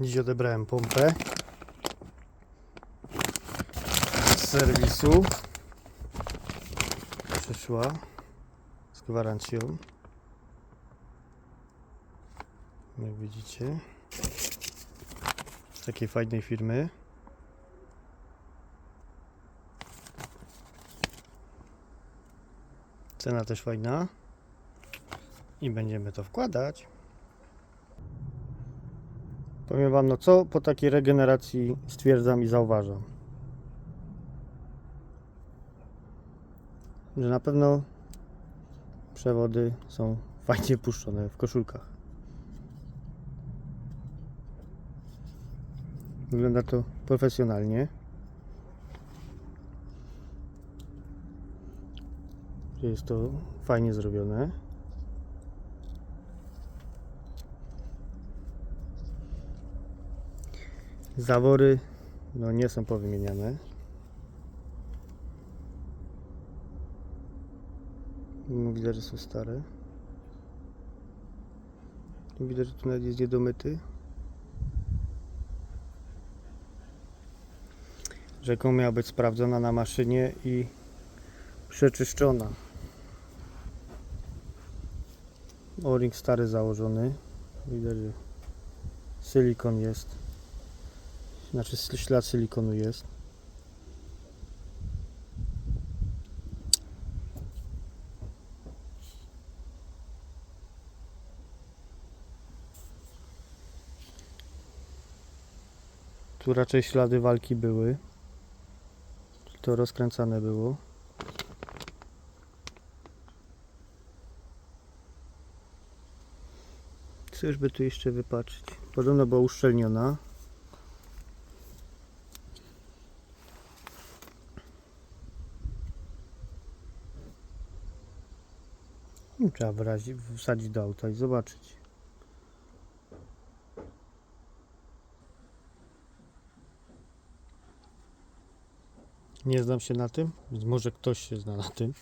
Dziś odebrałem pompę z serwisu. Przyszła z gwarancją. Jak widzicie. Z takiej fajnej firmy. Cena też fajna. I będziemy to wkładać. Powiem Wam, no co po takiej regeneracji stwierdzam i zauważam. Że na pewno przewody są fajnie puszczone w koszulkach. Wygląda to profesjonalnie. Jest to fajnie zrobione. Zawory no nie są powymieniane. No, Widać, że są stare. Widać, że tu nawet jest niedomyty. Rzeką miała być sprawdzona na maszynie i przeczyszczona. O-ring stary założony. Widać, że silikon jest. Znaczy ślad silikonu jest. Tu raczej ślady walki były. To rozkręcane było. Coś by tu jeszcze wypatrzyć. Podobno była uszczelniona. No, Trzeba wyrazić, wsadzić do auta i zobaczyć. Nie znam się na tym, więc może ktoś się zna na tym.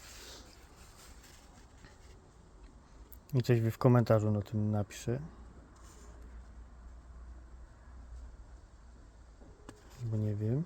I coś w komentarzu na tym napisze. Bo nie wiem.